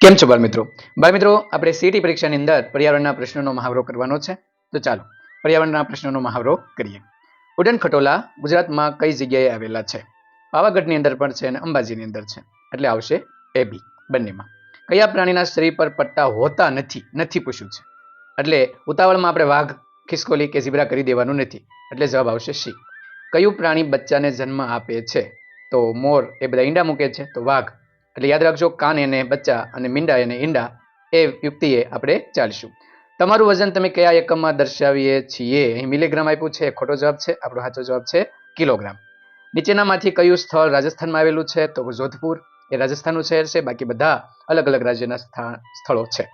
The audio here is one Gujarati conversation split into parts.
કેમ છો બાળમિત્રો? બાળમિત્રો, આપણે સીટી પરીક્ષાની અંદર પર્યાવરણના પ્રશ્નોનો મહાવરો કરવાનો છે. તો ચાલો, પર્યાવરણના પ્રશ્નોનો મહાવરો કરીએ. ઉડન ખટોલા ગુજરાતમાં કઈ જગ્યાએ આવેલા છે? પાવાગઢની અંદર પણ છે અને અંબાજીની અંદર છે. એટલે આવશે એ બી, બંનેમાં. કયા પ્રાણીના શરીર પર પટ્ટા હોતા નથી નથી પૂછ્યું છે. એટલે ઉતાવળમાં આપણે વાઘ, ખિસકોલી કે ઝીબ્રા કરી દેવાનું નથી. એટલે જવાબ આવશે સી કયું પ્રાણી બચ્ચાને જન્મ આપે છે? તો મોર, એ બધા ઈંડા મૂકે છે. તો વાઘ એટલે યાદ રાખજો, કાન એને બચ્ચા અને મીંડા એને ઈંડા એ યુક્તિએ આપણે ચાલીશું. તમારું વજન તમે કયા એકમમાં દર્શાવીએ છીએ? અહીં મિલીગ્રામ આપ્યું છે, ખોટો જવાબ છે, આપણો સાચો જવાબ છે, કિલોગ્રામ. નીચેનામાંથી કયું સ્થળ રાજસ્થાનમાં આવેલું છે? તો જોધપુર, એ રાજસ્થાનનું શહેર છે, બાકી બધા અલગ અલગ રાજ્યના સ્થા- સ્થળો છે.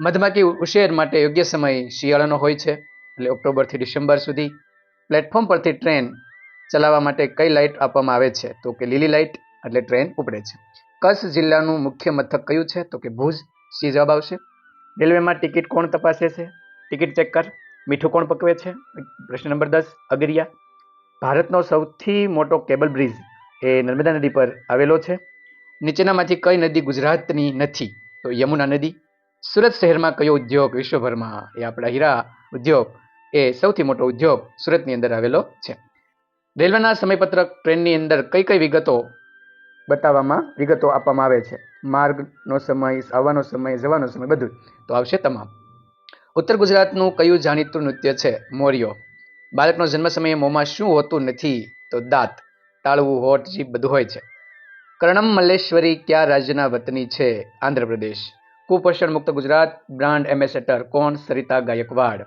મધમાખી ઉછેર માટે યોગ્ય સમય શિયાળાનો હોય છે, એટલે ઓક્ટોબરથી ડિસેમ્બર સુધી. પ્લેટફોર્મ પરથી ટ્રેન ચલાવવા માટે કઈ લાઇટ આપવામાં આવે છે? તો કે લીલી લાઇટ, એટલે ટ્રેન ઉપડે છે. કચ્છ જિલ્લાનું મુખ્ય મથક કયું છે? તો કે ભુજ. સી જવાબ આવશે. રેલવેમાં ટિકિટ કોણ તપાસે છે? ટિકિટ ચેક કર. મીઠું કોણ પકવે છે? પ્રશ્ન નંબર દસ, અગરિયા. ભારતનો સૌથી મોટો કેબલ બ્રિજ એ નર્મદા નદી પર આવેલો છે. નીચેનામાંથી કઈ નદી ગુજરાતની નથી? તો યમુના નદી. સુરત શહેરમાં કયો ઉદ્યોગ વિશ્વભરમાં એ આપણા હીરા ઉદ્યોગ એ સૌથી મોટો ઉદ્યોગ સુરતની અંદર આવેલો છે. રેલવેના સમયપત્રક ટ્રેનની અંદર કઈ કઈ વિગતો બતાવવામાં વિગતો આપવામાં આવે છે. માર્ગનો સમય, આવવાનો સમય, જવાનો સમય બધું તો આવશે તમામ. ઉત્તર ગુજરાતનું કયું જાણીતું નૃત્ય છે? મોર્યો. બાળકનો જન્મ સમયે મોંમાં શું હોતું નથી તો દાંત. તાળવું હોટ જીભ બધું હોય છે. કર્ણમ મલ્લેશ્વરી કયા રાજ્યના વતની છે? આંધ્રપ્રદેશ. કુપોષણ મુક્ત ગુજરાત, બ્રાન્ડ એમ્બેસેડર કોણ? સરિતા ગાયકવાડ.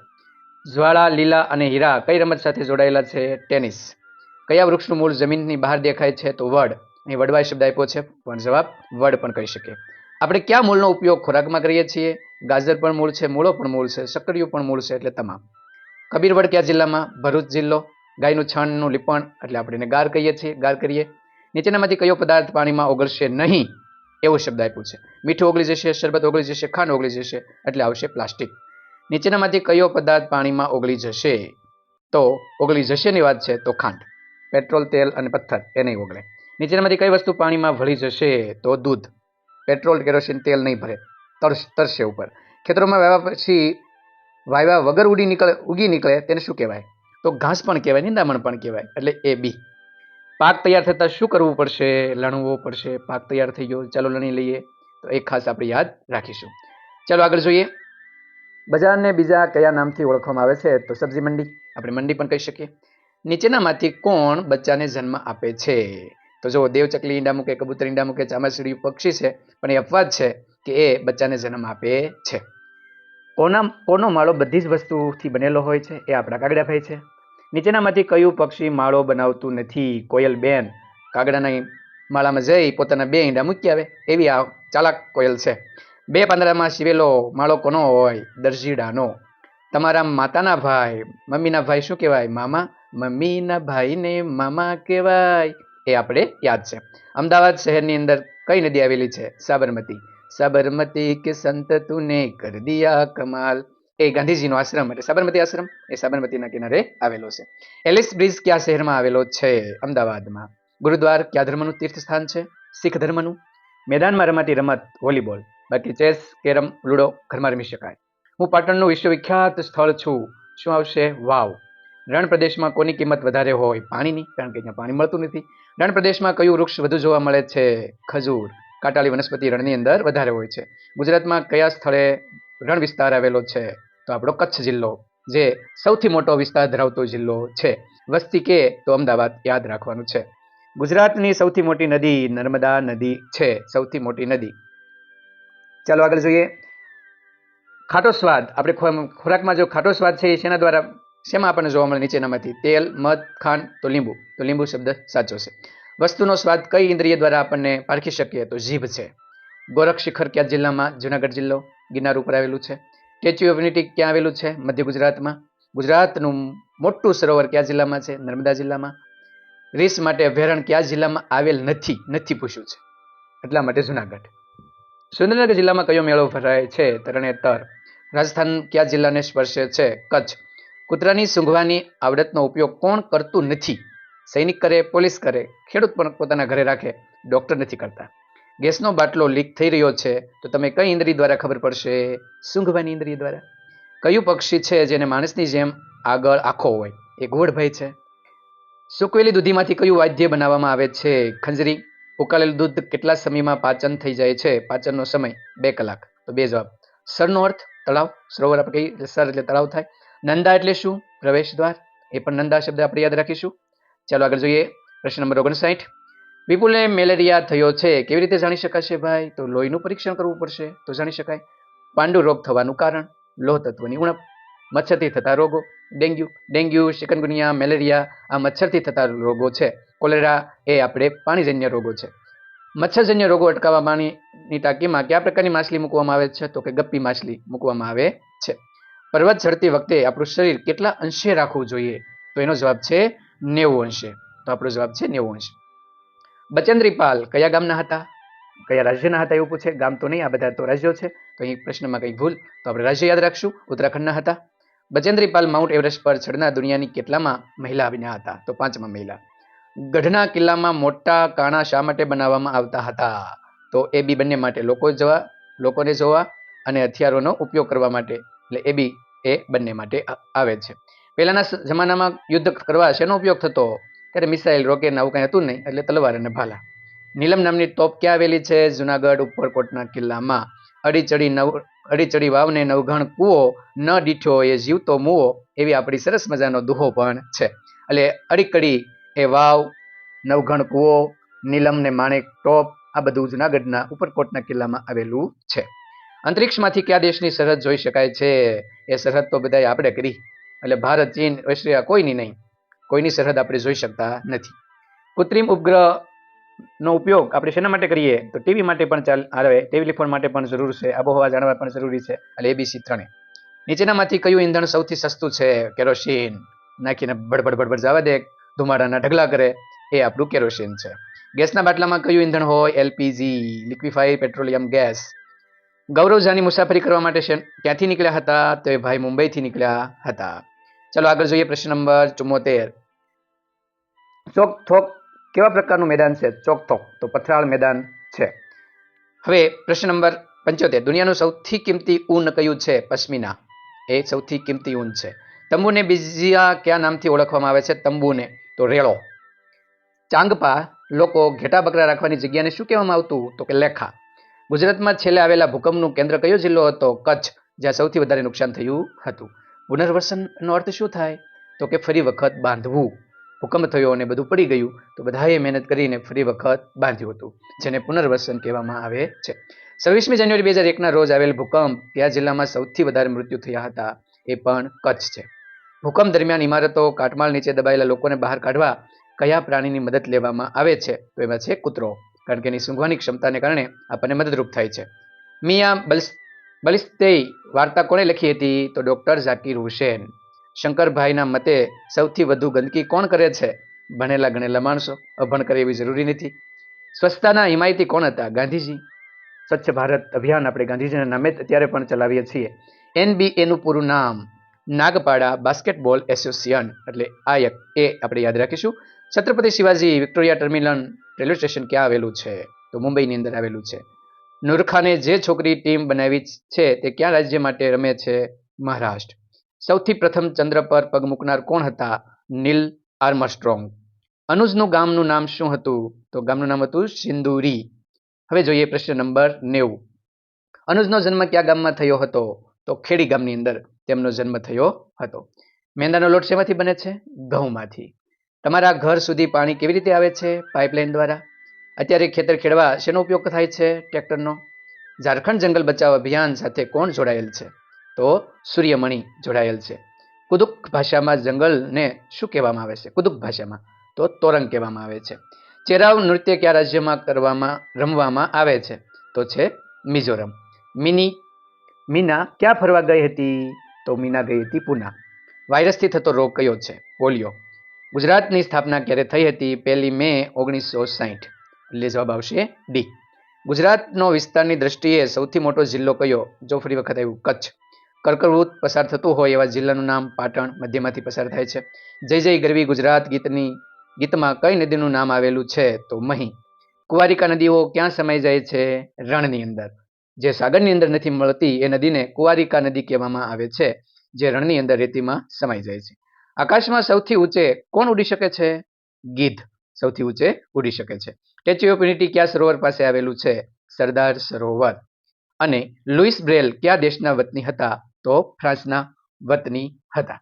જ્વાળા, લીલા અને હીરા કઈ રમત સાથે જોડાયેલા છે? ટેનિસ. કયા વૃક્ષનું મૂળ જમીનની બહાર દેખાય છે તો વડ? અહીં વડવાય શબ્દ આપ્યો છે, પણ જવાબ વડ પણ કહી શકીએ. આપણે કયા મૂળનો ઉપયોગ ખોરાકમાં કરીએ છીએ? ગાજર પણ મૂળ છે, મૂળો પણ મૂળ છે સક્કરિયું પણ મૂળ છે એટલે તમામ. કબીરવડ કયા જિલ્લામાં? ભરૂચ જિલ્લો. ગાયનું છાણનું લીપણ, એટલે આપણે એને ગાર કહીએ છીએ, ગાર કરીએ. નીચેનામાંથી કયો પદાર્થ પાણીમાં ઓગળશે નહીં? એવો શબ્દ આપ્યો છે. મીઠું ઓગળી જશે, શરબત ઓગળી જશે, ખાંડ ઓગળી જશે, એટલે આવશે પ્લાસ્ટિક. નીચેનામાંથી કયો પદાર્થ પાણીમાં ઓગળી જશે? તો ઓગળી જશેની વાત છે, તો ખાંડ. પેટ્રોલ, તેલ અને પથ્થર, એ નહીં ઓગળે. નીચેનામાંથી કઈ વસ્તુ પાણીમાં ભળી જશે તો દૂધ. પેટ્રોલ, કેરોસીન, તેલ નહીં ભરે. તરસ તરશે ઉપર. ખેતરોમાં વાવ્યા પછી વાવ્યા વગર ઉડી નીકળે, ઉગી નીકળે તેને શું કહેવાય? તો ઘાસ પણ કહેવાય, નિંદામણ પણ કહેવાય. એટલે એ બી. પાક તૈયાર થતાં શું કરવું પડશે? લણવો પડશે. પાક તૈયાર થઈ ગયો. ચાલો લણી લઈએ. તો એ ખાસ આપણે યાદ રાખીશું. ચાલો આગળ જોઈએ. બજારને બીજા કયા નામથી ઓળખવામાં આવે છે? તો સબ્જી મંડી. આપણે મંડી પણ કહી શકીએ. નીચેનામાંથી કોણ બચ્ચાને જન્મ આપે છે? તો જો દેવચકલી ઈંડા મૂકે, કબૂતર ઈંડા મૂકે ચામાચીડી પક્ષી છે, પણ એ અપવાદ છે કે એ બચ્ચાને જન્મ આપે છે. કોના, કોનો માળો બધી જ વસ્તુથી બનેલો હોય છે, એ આપણા કાગડાભાઈ છે. નીચેનામાંથી કયું પક્ષી માળો બનાવતું નથી? કોયલ બેન કાગડાના માળામાં જઈ પોતાના બે ઈંડા મૂકી આવે, એવી આ ચાલાક કોયલ છે. બે પાંદડામાં શિવેલો માળો કોનો હોય? દરજીડાનો. તમારા માતાના ભાઈ, મમ્મીના ભાઈ શું કહેવાય? મામા, મમ્મીના ભાઈને મામા કહેવાય. એ આપણે યાદ છે. અમદાવાદ શહેરની અંદર કઈ નદી આવેલી છે? સાબરમતી. સાબરમતી કે સંત તુને કર દિયા કમાલ. એ ગાંધીજીનો આશ્રમ એટલે સાબરમતી આશ્રમ. એ સાબરમતીના કિનારે આવેલો છે. એલિસ બ્રિજ કયા શહેરમાં આવેલો છે? અમદાવાદમાં. ગુરુદ્વાર કયા ધર્મનું તીર્થ સ્થાન છે? શીખ ધર્મનું? મેદાનમાં રમાતી રમત વોલીબોલ. બાકી ચેસ, કેરમ, લૂડો ઘરમાં રમી શકાય. હું પાટણનું વિશ્વવિખ્યાત સ્થળ છું. શું આવશે? વાવ. રણ પ્રદેશમાં કોની કિંમત વધારે હોય પાણીની? કારણ કે ત્યાં પાણી મળતું નથી. રણ પ્રદેશમાં કયું વૃક્ષ વધુ જોવા મળે છે? ખજૂર. કાંટાળી વનસ્પતિ રણની અંદર વધારે હોય છે. ગુજરાતમાં કયા સ્થળે રણ વિસ્તાર આવેલો છે? તો આપણો કચ્છ જિલ્લો, જે સૌથી મોટો વિસ્તાર ધરાવતો જિલ્લો છે. વસ્તી કે તો અમદાવાદ યાદ રાખવાનું છે. ગુજરાતની સૌથી મોટી નદી નર્મદા નદી છે. સૌથી મોટી નદી. ચાલો આગળ જોઈએ. ખાટો સ્વાદ આપણે ખોરાકમાં જો ખાટો સ્વાદ છે એ શેના દ્વારા શેમાં આપણને જોવા મળે? નીચેનામાંથી. તેલ, મધ, ખાંડ, તો લીંબુ. તો લીંબુ શબ્દ સાચો છે. વસ્તુનો સ્વાદ કઈ ઇન્દ્રિય દ્વારા આપણને પારખી શકીએ? તો જીભ છે. ગોરખ શિખર ક્યાં જિલ્લામાં? જુનાગઢ જિલ્લો. ગિરનાર ઉપર આવેલું છે. સ્ટેચ્યુ ઓફ યુનિટી ક્યાં આવેલું છે? મધ્ય ગુજરાતમાં. ગુજરાતનું મોટું સરોવર કયા જિલ્લામાં છે? નર્મદા જિલ્લામાં. રીસ માટે અભયારણ્ય કયા જિલ્લામાં આવેલ નથી? નથી પૂછ્યું છે. એટલા માટે જુનાગઢ. સુરેન્દ્રનગર જિલ્લામાં કયો મેળો ભરાય છે? તરણેતર. રાજસ્થાન કયા જિલ્લાને સ્પર્શે છે? કચ્છ. કૂતરાની સૂંઘવાની આવડતનો ઉપયોગ કોણ કરતું નથી? સૈનિક કરે, પોલીસ કરે, ખેડૂત પણ પોતાના ઘરે રાખે ડૉક્ટર નથી કરતા. ગેસનો બાટલો લીક થઈ રહ્યો છે, તો તમે કઈ ઇન્દ્રિય દ્વારા ખબર પડશે? સૂંઘવાની ઇન્દ્રિય દ્વારા. કયું પક્ષી છે જેને માણસની જેમ આગળ આખો હોય? એ ઘોડભાઈ છે. સૂકવેલી દૂધીમાંથી કયું વાદ્ય બનાવવામાં આવે છે? ખંજરી. ઉકાળેલું દૂધ કેટલા સમયમાં પાચન થઈ જાય છે? પાચનનો સમય બે કલાક. તો બે જવાબ. સરનો અર્થ તળાવ. સરોવર આપણે કહીએ સર એટલે તળાવ થાય. નંદા એટલે શું? પ્રવેશ દ્વાર. એ પણ નંદા શબ્દ આપણે યાદ રાખીશું. ચાલો આગળ જોઈએ પ્રશ્ન નંબર ઓગણસાઠ. વિપુલને મેલેરિયા થયો છે. કેવી રીતે જાણી શકાશે ભાઈ? તો લોહીનું પરીક્ષણ કરવું પડશે, તો જાણી શકાય. પાંડુ રોગ થવાનું કારણ, લોહ તત્વની ઉણપ, મચ્છરથી થતા રોગો, ડેન્ગ્યુ ડેન્ગ્યુ શિકનગુનિયા મેલેરિયા, આ મચ્છરથી થતા રોગો છે. કોલેરા એ આપણે પાણીજન્ય રોગો છે. મચ્છરજન્ય રોગો અટકાવવા પાણીની ટાંકીમાં કયા પ્રકારની માછલી મૂકવામાં આવે છે? તો કે ગપ્પી માછલી મૂકવામાં આવે પર્વત ચડતી વખતે આપણું શરીર કેટલા અંશે રાખવું જોઈએ? તો એનો જવાબ છે નેવું અંશે. તો આપણો જવાબ છે નેવું અંશ. બચેન્દ્રીપાલ કયા ગામના હતા? કયા રાજ્યના હતા એવું પૂછે? ગામ તો નહીં, આ બધા તો રાજ્યો છે. તો અહીં પ્રશ્નમાં કંઈ ભૂલ. તો આપણે રાજ્ય યાદ રાખશું. ઉત્તરાખંડના હતા. બચેન્દ્રીપાલ માઉન્ટ એવરેસ્ટ પર ચડનાર દુનિયાની કેટલામાં મહિલા બન્યા હતા? તો પાંચમા મહિલા. ગઢના કિલ્લામાં મોટા કાણા શા માટે બનાવવામાં આવતા હતા? તો એ બી બંને માટે લોકો જવા, લોકોને જોવા અને હથિયારોનો ઉપયોગ કરવા માટે. એટલે એ બી એ બંને માટે આવે છે. પહેલાંના જમાનામાં યુદ્ધ કરવા શેનો ઉપયોગ થતો? ત્યારે મિસાઇલ, રોકેટ આવું કંઈ હતું નહીં, એટલે તલવાર અને ભાલા. નીલમ નામની તોપ ક્યાં આવેલી છે? જુનાગઢ ઉપરકોટના કિલ્લામાં. અડીચડી નવ, અડીચડી વાવને નવઘણ કૂવો, ન દીઠો એ જીવતો મૂવો, એવી આપણી સરસ મજાનો દુહો પણ છે. એટલે અડીકડી એ વાવ, નવઘણ કૂવો નીલમ ને માણેક ટોપ, આ બધું જુનાગઢના ઉપરકોટના કિલ્લામાં આવેલું છે. અંતરિક્ષમાંથી કયા દેશની સરહદ જોઈ શકાય છે? એ સરહદ તો બધાય આપણે કરી. એટલે ભારત, ચીન ઓસ્ટ્રેલિયા કોઈની નહીં. કોઈની સરહદ આપણે જોઈ શકતા નથી. કૃત્રિમ ઉપગ્રહ નો ઉપયોગ આપણે શેના માટે કરીએ? તો ટીવી માટે પણ ચાલ આવે ટેલિફોન માટે પણ જરૂર છે. આબોહવા જાણવા પણ જરૂરી છે. એટલે એબીસી ત્રણે. નીચેનામાંથી કયું ઈંધણ સૌથી સસ્તું છે? કેરોસીન. નાખીને બડબડ બડબડ જવા દે. ધુમાડાના ઢગલા કરે. એ આપણું કેરોસીન છે. ગેસના બાટલામાં કયું ઈંધણ હોય? LPG, liquefied, petroleum gas. ગૌરવજાની મુસાફરી કરવા માટે છે ક્યાંથી નીકળ્યા હતા? તો એ ભાઈ મુંબઈથી નીકળ્યા હતા. ચાલો આગળ જોઈએ પ્રશ્ન નંબર ચુમ્મોતેર. ચોક થોક કેવા પ્રકારનું મેદાન છે? ચોકથોક તો પથરાળ મેદાન છે. હવે પ્રશ્ન નંબર પંચોતેર. દુનિયાનું સૌથી કિંમતી ઊન કયું છે? પશ્મિના. એ સૌથી કિંમતી ઊન છે. તંબુને બીજા કયા નામથી ઓળખવામાં આવે છે? તંબુને. તો રેળો. ચાંગપા લોકો ઘેટા બકરા રાખવાની જગ્યાને શું કહેવામાં આવતું? તો કે લેખા. ગુજરાતમાં છેલ્લે આવેલા ભૂકંપનું કેન્દ્ર કયો જિલ્લો હતો? કચ્છ, જ્યાં સૌથી વધારે નુકસાન થયું હતું. પુનર્વસનનો અર્થ શું થાય? તો કે ફરી વખત બાંધવું. ભૂકંપ થયો અને બધું પડી ગયું, તો બધાએ મહેનત કરીને ફરી વખત બાંધ્યું હતું, જેને પુનર્વસન કહેવામાં આવે છે. છવ્વીસમી જાન્યુઆરી બે હજાર એકના રોજ આવેલ ભૂકંપ કયા જિલ્લામાં સૌથી વધારે મૃત્યુ થયા હતા? એ પણ કચ્છ છે. ભૂકંપ દરમિયાન ઇમારતો કાટમાળ નીચે દબાયેલા લોકોને બહાર કાઢવા કયા પ્રાણીની મદદ લેવામાં આવે છે? તો એમાં છે કૂતરો. કારણ કે એની સૂંઘવાની ક્ષમતાને કારણે આપણને મદદરૂપ થાય છે. મિયા બલિસ, બલિસ્તેઈ વાર્તા કોણે લખી હતી? તો ડૉક્ટર ઝાકીર હુસેન. શંકરભાઈના મતે સૌથી વધુ ગંદકી કોણ કરે છે? ભણેલા ગણેલા માણસો. અભણ કરે એવી જરૂરી નથી. સ્વચ્છતાના હિમાયતી કોણ હતા? ગાંધીજી. સ્વચ્છ ભારત અભિયાન આપણે ગાંધીજીના નામે અત્યારે પણ ચલાવીએ છીએ. એનબીએનું પૂરું નામ નાગપાડા બાસ્કેટબોલ એસોસિએશન એટલે આ એક એ આપણે યાદ રાખીશું. Chhatrapati Shivaji Victoria Terminal railway station ક્યાં આવેલું છે? તો મુંબઈની અંદર આવેલું છે. નૂરખાને જે છોકરી ટીમ બનાવી છે તે ક્યાં રાજ્ય માટે રમે છે? મહારાષ્ટ્ર. સૌથી પ્રથમ ચંદ્ર પર પગ મૂકનાર કોણ હતા? નીલ આર્મસ્ટ્રોંગ. અનુજનું ગામનું નામ શું હતું? તો ગામનું નામ હતું સિંદુરી હવે જોઈએ પ્રશ્ન નંબર નેવું. અનુજનો જન્મ કયા ગામમાં થયો હતો? તો ખેડી ગામની અંદર તેમનો જન્મ થયો હતો. મેંદાનો લોટ શેમાંથી બને છે? ઘઉંમાંથી. તમારા ઘર સુધી પાણી કેવી રીતે આવે છે પાઇપલાઇન દ્વારા? અત્યારે ખેતર ખેડવા શેનો ઉપયોગ થાય છે ટ્રેક્ટરનો? ઝારખંડ જંગલ બચાવ અભિયાન સાથે કોણ જોડાયેલ છે? તો સૂર્યમણિ જોડાયેલ છે. કુદુક ભાષામાં જંગલને શું કહેવામાં આવે છે? કુદુક ભાષામાં તો તોરંગ કહેવામાં આવે છે. ચેરાવ નૃત્ય કયા રાજ્યમાં કરવામાં રમવામાં આવે છે? તો છે મિઝોરમ. મિની મીના ક્યાં ફરવા ગઈ હતી? તો મીના ગઈ હતી પુના. વાયરસથી થતો રોગ કયો છે? પોલિયો. ગુજરાતની સ્થાપના ક્યારે થઈ હતી? પહેલી મે ઓગણીસો સાહીઠ. એટલે જવાબ આવશે ડી ગુજરાતનો વિસ્તારની દ્રષ્ટિએ સૌથી મોટો જિલ્લો કયો? જો ફરી વખત આવ્યું, કચ્છ. કર્કવૃત પસાર થતું હોય એવા જિલ્લાનું નામ પાટણ મધ્યમાંથી પસાર થાય છે. જય જય ગરવી ગુજરાત ગીતની, ગીતમાં કઈ નદીનું નામ આવેલું છે? તો મહી. કુવારિકા નદીઓ ક્યાં સમાઈ જાય છે? રણની અંદર. જે સાગરની અંદર નથી મળતી એ નદીને કુવારિકા નદી કહેવામાં આવે છે, જે રણની અંદર રેતીમાં સમાઈ જાય છે. આકાશમાં સૌથી ઊંચે કોણ ઉડી શકે છે? ગીધ સૌથી ઊંચે ઉડી શકે છે. સ્ટેચ્યુ ઓફ યુનિટી કયા સરોવર પાસે આવેલું છે? સરદાર સરોવર. અને લુઈસ બ્રેલ કયા દેશના વતની હતા? તો ફ્રાન્સના વતની હતા.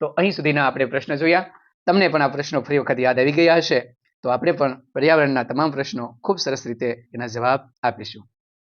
તો અહીં સુધીના આપણે પ્રશ્ન જોયા. તમને પણ આ પ્રશ્નો ફરી વખત યાદ આવી ગયા હશે. તો આપણે પણ પર્યાવરણના તમામ પ્રશ્નો ખૂબ સરસ રીતે એના જવાબ આપીશું.